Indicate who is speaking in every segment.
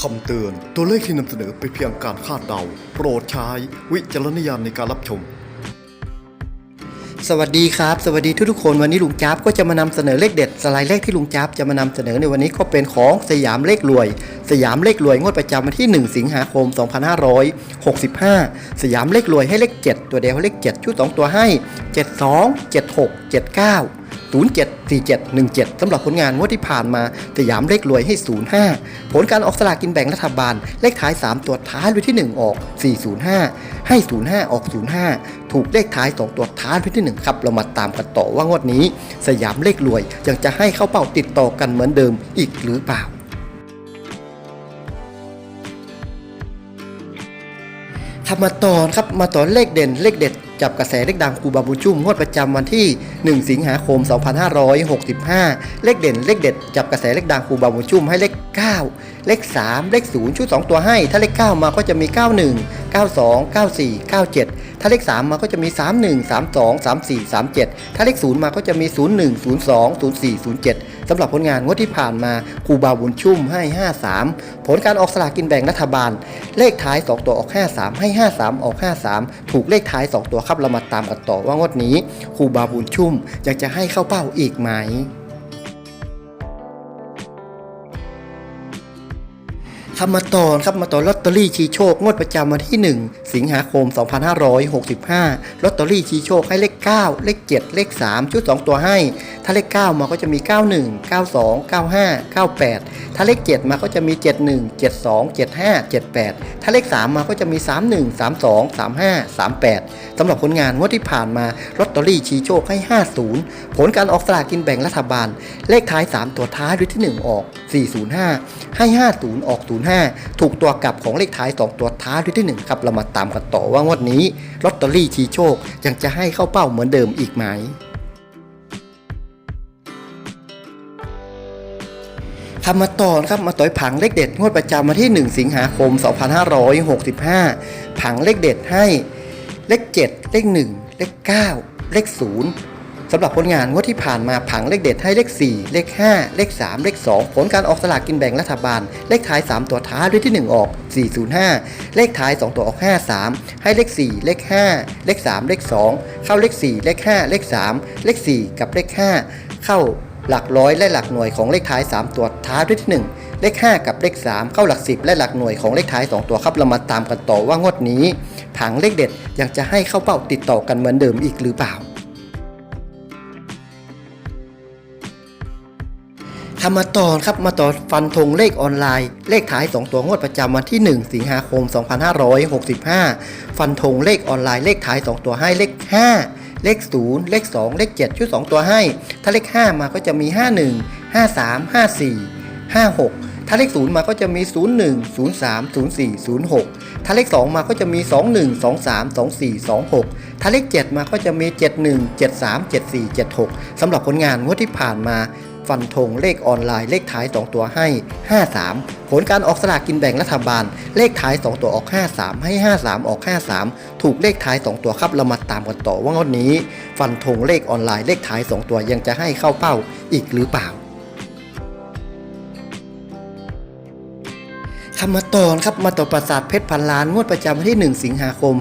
Speaker 1: คำเตือน ตัวเลขที่นำเสนอเป็นเพียงการคาดเดา โปรดใช้วิจารณญาณในการรับชม
Speaker 2: สวัสดีครับ สวัสดีทุกๆคนวันนี้ลุงจ๊าบก็จะมานำเสนอเลขเด็ดสไลด์เลขที่ลุงจ๊าบจะมานำเสนอในวันนี้ก็เป็นของสยามเลขรวย สยามเลขรวยงวดประจำวันที่ 1 สิงหาคม 2565 สยามเลขรวยให้เลข 7 ตัวเดียวเลข 7 ชุด 2 ตัวให้ 72 76 79 074717 สำหรับผลงานงวดที่ผ่านมาสยามเลขรวยให้ 05 ผลการออกสลากกินแบ่งรัฐบาล เลขท้าย 3 ตัวท้ายด้วยที่ 1 ออก 405 ให้ 05 ออก 05 ถูกเลขท้าย 2 ตัวท้ายด้วยที่ 1 ครับ เรามาตามกันต่อว่างวดนี้ สยามเลขรวยยังจะให้เข้าเป้าติดต่อกันเหมือนเดิมอีกหรือเปล่าทำมาตอนครับมาต่อเลขเด่นเลขเด็ด จับกระแสเลขดังครูบาบุญชุ่มงวดประจำวันที่ 1 สิงหาคม 2565 เลขเด่นเลขเด็ด จับกระแสเลขดังครูบาบุญชุ่มให้เลข 9 เลข 3 เลข 0 ชุด 2 ตัวให้ ถ้าเลข 9 มาก็จะมี 91 92 94 97 ถ้าเลข 3 มาก็จะมี 31 32 34 37 ถ้าเลข 0 มาก็จะมี 01 02 04 07 สำหรับผลงานงวดที่ผ่านมาครูบาบุญชุ่มให้ 53 ผลการออกสลากกินแบ่งรัฐบาล เลขท้าย 2 ตัวออก 53 ให้ 53 ออก 53 ถูกเลขท้าย 2 ตัวครับเรามาตามกันต่อว่างวดนี้ครูบาบุญชุ่มอยากจะให้เข้าเป้าอีกไหม ทำมาตอนครับมาตอนลอตเตอรี่ชีโชคงวดประจำวันที่ 1 สิงหาคม 2565ลอตเตอรี่ชีโชคให้เลข 9 เลข 7 เลข 3 ชุด 2 ตัวให้ ถ้าเลข 9 มาก็จะมี 91 92 95 98 ถ้าเลข 7 มาก็จะมี 71 72 75 78 ถ้าเลข 3 มาก็จะมี 31 32 35 38 สำหรับผลงานงวดที่ผ่านมาลอตเตอรี่ชีโชคให้ 50 ผลการออกสลากกินแบ่งรัฐบาล เลขท้าย 3 ตัวท้ายด้วยที่ 1 ออก 405 ให้ 50 ออก 05ถูกตัวกลับของเลขท้าย 2 ตัวท้ายด้วยที่ 1 ครับ เรามาตามกันต่อว่างวดนี้ลอตเตอรี่ชีโชคยังจะให้เข้าเป้าเหมือนเดิมอีกไหมทำมาต่อนะครับมาต่อยผังเลขเด็ดงวดประจำวันที่ 1 สิงหาคม 2565 ผังเลขเด็ดให้เลข 7 เลข 1 เลข 9 เลข 0 สำหรับผลงานงวดที่ผ่านมาผังเลขเด็ดให้เลข 4 เลข 5 เลข 3 เลข 2 ผลการออกสลากกินแบ่งรัฐบาล เลขท้าย 3 ตัวท้ายด้วยที่ 1 ออก 405 เลขท้าย 2 ตัวออก 53 ให้เลข 4 เลข 5 เลข 3 เลข 2 เข้าเลข 4 เลข 5 เลข 3 เลข 4 กับเลข 5 เข้าหลักร้อยและหลักหน่วยของเลขท้าย 3 ตัวท้ายด้วยที่ 1 เลข 5 กับเลข 3 เข้าหลัก 10 และหลักหน่วยของเลขท้าย 2 ตัวครับเรามาตามกันต่อว่างวดนี้ผังเลขเด็ดยังจะให้เข้าเป้าติดต่อกันเหมือนเดิมอีกหรือเปล่า ทำมาต่อครับมาต่อฟันธงเลขออนไลน์ เลขท้าย 2 ตัวงวดประจำวันที่ 1 สิงหาคม 2565 ฟันธงเลขออนไลน์เลขท้าย 2 ตัวให้เลข 5 เลข 0 เลข 2 เลข 7 ชุด 2 ตัวให้ ถ้าเลข 5 มาก็จะมี 51 53 54 56 ถ้าเลข 0 มาก็จะมี 01 03 04 06 ถ้าเลข 2 มาก็จะมี 21 23 24 26 ถ้าเลข 7 มาก็จะมี 71 73 74 76สำหรับผลงานงวดที่ผ่านมา ฟันธงเลขออนไลน์เลขท้าย 2 ตัวให้ 53 ผลการออกสลากกินแบ่งรัฐบาล เลขท้าย 2 ตัวออก 53 ให้ 53 ออก 53 ถูกเลขท้าย 2 ตัวครับเรามาตามกันต่อว่างวดนี้ ฟันธงเลขออนไลน์เลขท้าย 2 ตัวยังจะให้เข้าเป้าอีกหรือเปล่าทำมาต่อครับมาต่อปราสาทเพชรพันล้านงวดประจำวันที่ 1 สิงหาคม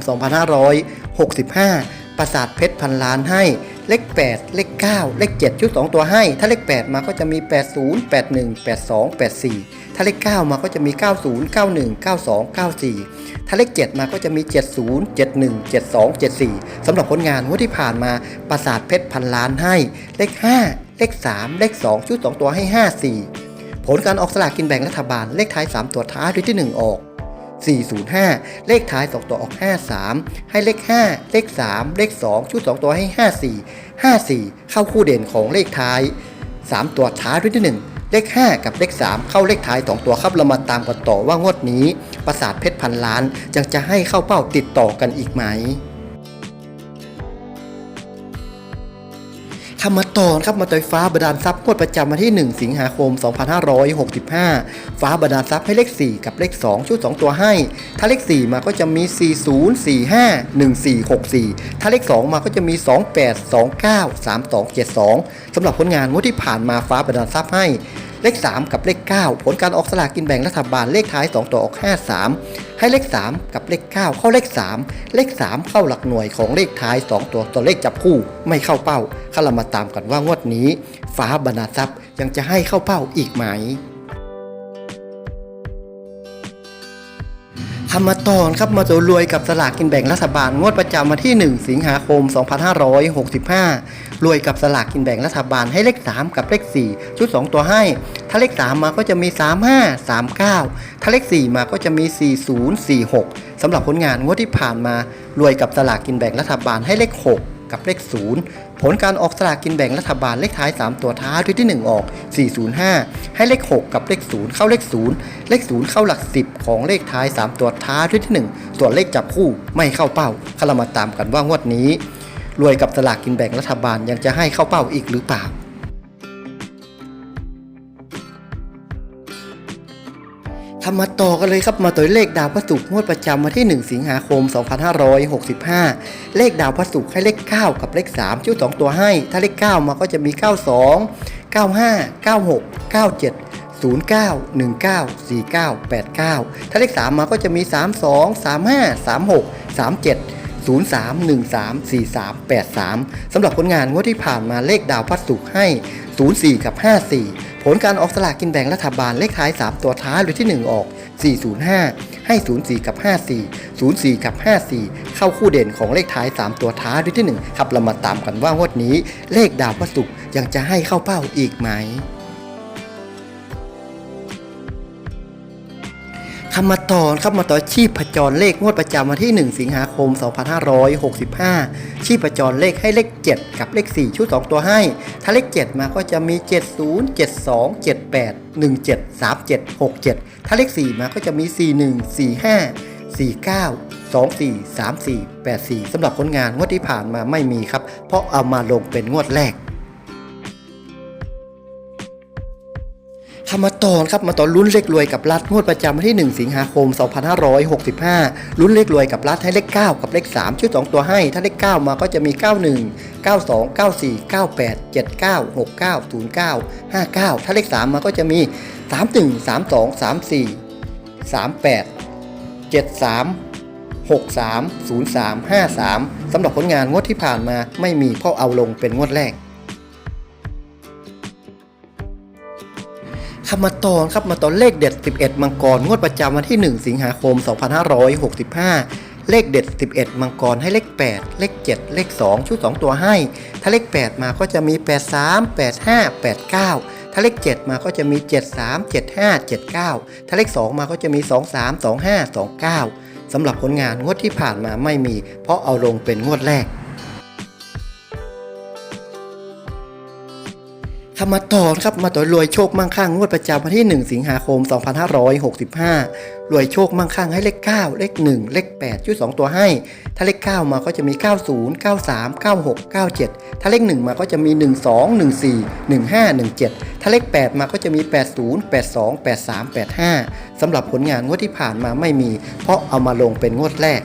Speaker 2: 2565 ปราสาทเพชรพันล้านให้ เลข 8 เลข 9 เลข 7 ชุด 2 ตัวให้ ถ้าเลข 8 มาก็จะมี 80 81 82 84 ถ้าเลข 9 มาก็จะมี 90 91 92 94 ถ้าเลข 7 มาก็จะมี 70 71 72 74สำหรับผลงานงวดที่ผ่านมาปราสาทเพชรพันล้านให้ เลข 5 เลข 3 เลข 2 ชุด 2 ตัวให้ 54 ผลการออกสลากกินแบ่งรัฐบาลเลขท้าย 3 ตัวท้ายด้วยที่ 1 ออก 405 เลขท้าย 2 ตัวออก 53 ให้เลข 5 เลข 3 เลข 2 ชุด 2 ตัวให้ 54 54 เข้าคู่เด่นของเลขท้าย 3 ตัวท้ายด้วยที่ 1เลข 5 กับเลข 3 เข้าเลขท้าย 2 ตัวครับเรามาตามกันต่อว่างวดนี้ ประสาทเพชรพันล้านยังจะให้เข้าเป้าติดต่อกันอีกไหม ธรรมตอนครับมาต่อยฟ้าบาดาลทรัพย์งวดประจำวันที่ 1 สิงหาคม 2565 ฟ้าบาดาลทรัพย์ให้เลข 4 กับเลข 2 ชุด 2 ตัวให้ ถ้าเลข 4 มาก็จะมี 40 45 1464 ถ้าเลข 2 มาก็จะมี 28 29 32 72 สำหรับผลงานงวดที่ผ่านมาฟ้าบาดาลทรัพย์ให้ เลข 3 กับเลข 9 ผลการออกสลากกินแบ่งรัฐบาลเลขท้าย 2 ตัวออก 53 ให้เลข 3 กับเลข 9 เข้าเลข 3 เลข 3 เข้าหลักหน่วยของเลขท้าย 2 ตัวตัวเลขจับคู่ไม่เข้าเป้าข้าเรามาตามกันว่างวดนี้ ฟ้าบรรณาทรัพย์ยังจะให้เข้าเป้าอีกไหม คำมาตอนครับมาตัวรวยกับสลากกินแบ่งรัฐบาลงวดประจำวันที่ 1 สิงหาคม 2565 รวยกับสลากกินแบ่งรัฐบาลให้เลข 3 กับเลข 4 ชุด 2 ตัวให้ ถ้าเลข 3 มาก็จะมี 35 39 ถ้าเลข 4 มาก็จะมี 40 46สำหรับผลงานงวดที่ผ่านมา รวยกับสลากกินแบ่งรัฐบาลให้เลข 6 กับเลข 0 ผลการออกสลากกินแบ่งรัฐบาลเลขท้าย 3 ตัวท้ายที่ที่ 1 ออก 405 ให้เลข 6 กับเลข 0 เข้าเลข 0 เลข 0 เข้าหลัก 10 ของเลขท้าย 3 ตัวท้ายที่ที่ 1 ส่วนเลขจับคู่ไม่เข้าเป้าข้าเรามาตามกันว่างวดนี้รวยกับสลากกินแบ่งรัฐบาลยังจะให้เข้าเป้าอีกหรือเปล่า ทำมาต่อกันเลยครับมาต่อเลขดาวพระศุกร์งวดประจำวันที่ 1 สิงหาคม 2565 เลขดาวพระศุกร์ให้เลข 9 กับเลข 3ชุด2ตัวให้ ถ้าเลข 9 มาก็จะมี 92 95 96 97 09 19 49 89 ถ้าเลข 3 มาก็จะมี 32 35 36 37 03 13 43 83สำหรับผลงานงวดที่ผ่านมาเลขดาวพัดสุกให้ 04 กับ 54 ผลการออกสลากกินแบ่งรัฐบาลเลขท้าย 3 ตัวท้ายหรือที่ 1 ออก 405 ให้ 04 กับ 54 04 กับ 54 เข้าคู่เด่นของเลขท้าย 3 ตัวท้ายหรือที่ 1 ครับเรามาตามกันว่างวดนี้ เลขดาวพัดสุกยังจะให้เข้าเป้าอีกไหม คำมาต่อครับมาต่อชีพจรเลขงวดประจำวันที่ 1 สิงหาคม 2565 ชีพจรเลขให้เลข 7 กับเลข 4 ชุด 2 ตัวให้ ถ้าเลข 7 มาก็จะมี 70 72 78 17 37 67 ถ้าเลข 4 มาก็จะมี 41 45 49 24 34 84สำหรับผลงานงวดที่ผ่านมาไม่มีครับ เพราะเอามาลงเป็นงวดแรก คำมาตอนครับมาตอนลุ้นเลขรวยกับรัฐงวดประจำวันที่ 1 สิงหาคม 2565 ลุ้นเลขรวยกับรัฐให้เลข 9 กับเลข 3ชุด2ตัวให้ ถ้าเลข 9 มาก็จะมี 91 92 94 98 79 69 09 59 ถ้าเลข 3 มาก็จะมี 31 32 34 38 73 63 03 53 สำหรับผลงานงวดที่ผ่านมาไม่มีเพราะเอาลงเป็นงวดแรก คำมาตอนครับมาตอนเลขเด็ด 11 มังกร งวดประจำวันที่ 1 สิงหาคม 2565 เลขเด็ด 11 มังกรให้เลข 8 เลข 7 เลข 2 ชุด 2 ตัวให้ ถ้าเลข 8 มาก็จะมี 83 85 89 ถ้าเลข 7 มาก็จะมี 73 75 79 ถ้าเลข 2 มาก็จะมี 23 25 29สำหรับผลงานงวดที่ผ่านมาไม่มี เพราะเอาลงเป็นงวดแรก คำมาต่อครับมาต่อรวยโชคมั่งคั่งงวดประจำวันที่ 1 สิงหาคม 2565 รวยโชคมั่งคั่งให้เลข 9 เลข 1 เลข8ชุด2ตัวให้ ถ้าเลข 9 มาก็จะมี 90 93 96 97 ถ้าเลข 1 มาก็จะมี 12 14 15 17 ถ้าเลข 8 มาก็จะมี 80 82 83 85สำหรับผลงานงวดที่ผ่านมาไม่มี เพราะเอามาลงเป็นงวดแรก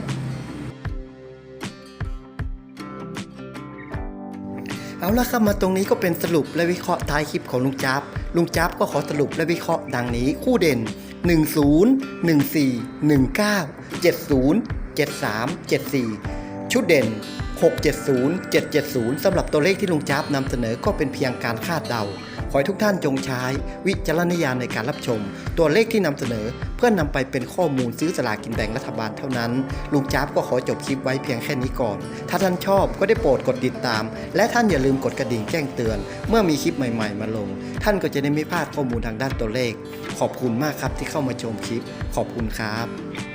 Speaker 2: เอาละครับมาตรงนี้ก็เป็นสรุปและวิเคราะห์ท้ายคลิปของลุงจับลุงจับก็ขอสรุปและวิเคราะห์ดังนี้คู่เด่น 10 14 19 70 73 74 ชุดเด่น 670 770สำหรับตัวเลขที่ลุงจับนำเสนอก็เป็นเพียงการคาดเดา ขอให้ทุกท่านจงใช้ วิจารณญาณในการรับชม ตัวเลขที่นำเสนอ เพื่อนนำไปเป็นข้อมูลซื้อสลากกินแบ่งรัฐบาลเท่านั้น ลุงจ๊าบก็ขอจบคลิปไว้เพียงแค่นี้ก่อน ถ้าท่านชอบก็ได้โปรดกดติดตาม และท่านอย่าลืมกดกระดิ่งแจ้งเตือน เมื่อมีคลิปใหม่ ๆ มาลง ท่านก็จะได้ไม่พลาดข้อมูลทางด้านตัวเลข ขอบคุณมากครับที่เข้ามาชมคลิป ขอบคุณครับ